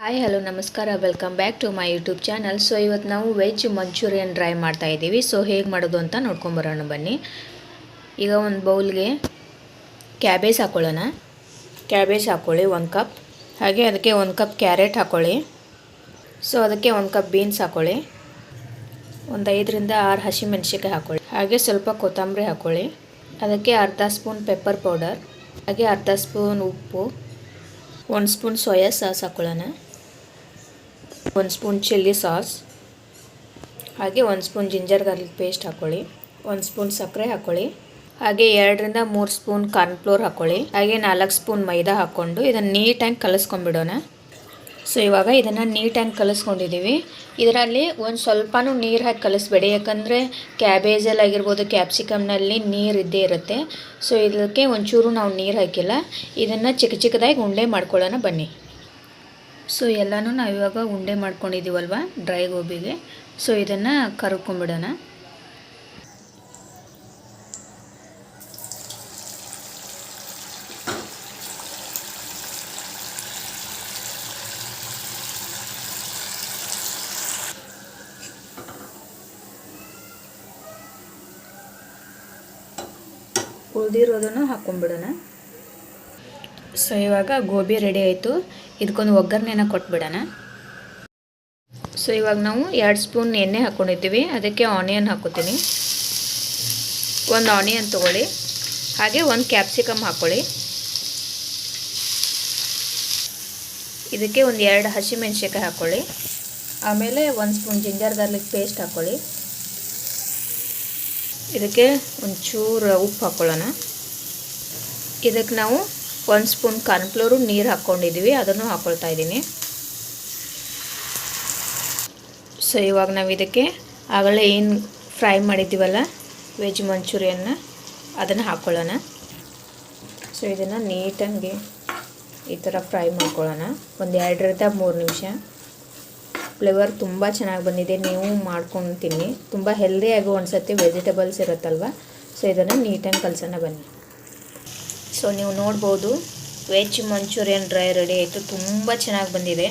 Hi hello ನಮಸ್ಕಾರ. Welcome back to my YouTube channel so ಇವತ್ತು ನಾವು ವೆಜ್ ಮಂಚೂರಿಯನ್ ಡ್ರೈ ಮಾಡ್ತಾ ಇದ್ದೀವಿ. ಸೊ ಹೇಗೆ ಮಾಡೋದು ಅಂತ ನೋಡ್ಕೊಂಬರೋಣ ಬನ್ನಿ. ಈಗ ಒಂದು ಬೌಲ್ಗೆ ಕ್ಯಾಬೇಜ್ ಹಾಕ್ಕೊಳ್ಳೋಣ ಕ್ಯಾಬೇಜ್ ಹಾಕ್ಕೊಳ್ಳಿ ಒಂದು ಕಪ್ ಹಾಗೆ ಅದಕ್ಕೆ ಒಂದು ಕಪ್ ಕ್ಯಾರೆಟ್ ಹಾಕ್ಕೊಳ್ಳಿ ಸೊ ಅದಕ್ಕೆ ಒಂದು ಕಪ್ ಬೀನ್ಸ್ ಹಾಕ್ಕೊಳ್ಳಿ ಒಂದು ಐದರಿಂದ ಆರು ಹಸಿಮೆಣ್ಸಿಕಾಯಿ ಹಾಕ್ಕೊಳ್ಳಿ ಹಾಗೆ ಸ್ವಲ್ಪ ಕೊತ್ತಂಬರಿ ಹಾಕ್ಕೊಳ್ಳಿ ಅದಕ್ಕೆ ಅರ್ಧ ಸ್ಪೂನ್ ಪೆಪ್ಪರ್ ಪೌಡರ್ ಹಾಗೆ ಅರ್ಧ ಸ್ಪೂನ್ ಉಪ್ಪು. ಒಂದು ಸ್ಪೂನ್ ಸೋಯಾ ಸಾಸ್ ಹಾಕ್ಕೊಳ್ಳೋಣ ಒಂದು ಸ್ಪೂನ್ ಚಿಲ್ಲಿ ಸಾಸ್, ಹಾಗೆ ಒಂದು ಸ್ಪೂನ್ ಜಿಂಜರ್ ಗಾರ್ಲಿಕ್ ಪೇಸ್ಟ್ ಹಾಕ್ಕೊಳ್ಳಿ ಒಂದು ಸ್ಪೂನ್ ಸಕ್ಕರೆ ಹಾಕ್ಕೊಳ್ಳಿ ಹಾಗೆ ಎರಡರಿಂದ ಮೂರು ಸ್ಪೂನ್ ಕಾರ್ನ್ಫ್ಲೋರ್ ಹಾಕ್ಕೊಳ್ಳಿ ಹಾಗೆ ನಾಲ್ಕು ಸ್ಪೂನ್ ಮೈದಾ ಹಾಕ್ಕೊಂಡು ಇದನ್ನು ನೀಟಾಗಿ ಕಲಿಸ್ಕೊಂಡ್ಬಿಡೋಣ. ಸೊ ಇವಾಗ ಇದನ್ನು ನೀಟಾಗಿ ಕಲಿಸ್ಕೊಂಡಿದ್ದೀವಿ ಇದರಲ್ಲಿ ಒಂದು ಸ್ವಲ್ಪನೂ ನೀರು ಹಾಕಿ ಕಲಿಸ್ಬೇಡಿ, ಯಾಕಂದರೆ ಕ್ಯಾಬೇಜಲ್ಲಿ ಆಗಿರ್ಬೋದು ಕ್ಯಾಪ್ಸಿಕಮ್ನಲ್ಲಿ ನೀರು ಇದ್ದೇ ಇರುತ್ತೆ. ಸೊ ಇದಕ್ಕೆ ಒಂಚೂರು ನಾವು ನೀರು ಹಾಕಿಲ್ಲ. ಇದನ್ನು ಚಿಕ್ಕ ಚಿಕ್ಕದಾಗಿ ಉಂಡೆ ಮಾಡ್ಕೊಳ್ಳೋಣ ಬನ್ನಿ. ಸೊ ಎಲ್ಲನೂ ನಾವು ಇವಾಗ ಉಂಡೆ ಮಾಡ್ಕೊಂಡಿದ್ದೀವಲ್ವ ಡ್ರೈ ಗೋಬಿಗೆ ಸೊ ಇದನ್ನು ಕರ್ಕೊಂಬಿಡೋಣ. ಉಳಿದಿರೋದನ್ನು ಹಾಕ್ಕೊಂಬಿಡೋಣ ಸೊ ಇವಾಗ ಗೋಬಿ ರೆಡಿ ಆಯಿತು. ಇದಕ್ಕೊಂದು ಒಗ್ಗರಣೆನ ಕೊಟ್ಬಿಡೋಣ. ಸೊ ಇವಾಗ ನಾವು ಎರಡು ಸ್ಪೂನ್ ಎಣ್ಣೆ ಹಾಕ್ಕೊಂಡಿದ್ದೀವಿ ಅದಕ್ಕೆ ಆನಿಯನ್ ಹಾಕೋತೀನಿ ಒಂದು ಆನಿಯನ್ ತೊಗೊಳ್ಳಿ. ಹಾಗೆ ಒಂದು ಕ್ಯಾಪ್ಸಿಕಮ್ ಹಾಕ್ಕೊಳ್ಳಿ. ಇದಕ್ಕೆ ಒಂದು ಎರಡು ಹಸಿಮೆಣ್ಸಿಕಾಯಿ ಹಾಕ್ಕೊಳ್ಳಿ. ಆಮೇಲೆ ಒಂದು ಸ್ಪೂನ್ ಜಿಂಜರ್ ಗಾರ್ಲಿಕ್ ಪೇಸ್ಟ್ ಹಾಕ್ಕೊಳ್ಳಿ. ಇದಕ್ಕೆ ಒಂಚೂರು ಉಪ್ಪು ಹಾಕ್ಕೊಳ್ಳೋಣ. ಇದಕ್ಕೆ ನಾವು ಒಂದು ಸ್ಪೂನ್ ಕಾರ್ನ್ಫ್ಲೋರು ನೀರು ಹಾಕ್ಕೊಂಡಿದ್ದೀವಿ ಅದನ್ನು ಹಾಕ್ಕೊಳ್ತಾ ಇದ್ದೀನಿ. ಸೊ ಇವಾಗ ನಾವು ಇದಕ್ಕೆ ಆಗಲೇ ಏನು ಫ್ರೈ ಮಾಡಿದ್ದೀವಲ್ಲ, ವೆಜ್ ಮಂಚೂರಿಯನ್ನ, ಅದನ್ನು ಹಾಕ್ಕೊಳ್ಳೋಣ ಸೊ ಇದನ್ನು ನೀಟಾಗಿ ಈ ಥರ ಫ್ರೈ ಮಾಡ್ಕೊಳ್ಳೋಣ. ಒಂದು ಎರಡರಿಂದ ಮೂರು ನಿಮಿಷ. ಫ್ಲೇವರ್ ತುಂಬ ಚೆನ್ನಾಗಿ ಬಂದಿದೆ, ನೀವು ಮಾಡ್ಕೊಂಡು ತಿನ್ನಿ ತುಂಬ ಹೆಲ್ದಿಯಾಗಿ ಸರ್ತಿ ವೆಜಿಟೇಬಲ್ಸ್ ಇರುತ್ತಲ್ವ? ಸೊ ಇದನ್ನು ನೀಟಾಗಿ ಕಲಸೋಣ ಬನ್ನಿ. ಸೊ ನೀವು ನೋಡ್ಬೋದು ವೆಜ್ ಮಂಚೂರಿಯನ್ ಡ್ರೈ ರೆಡಿ ಆಯಿತು. ತುಂಬ ಚೆನ್ನಾಗಿ ಬಂದಿದೆ.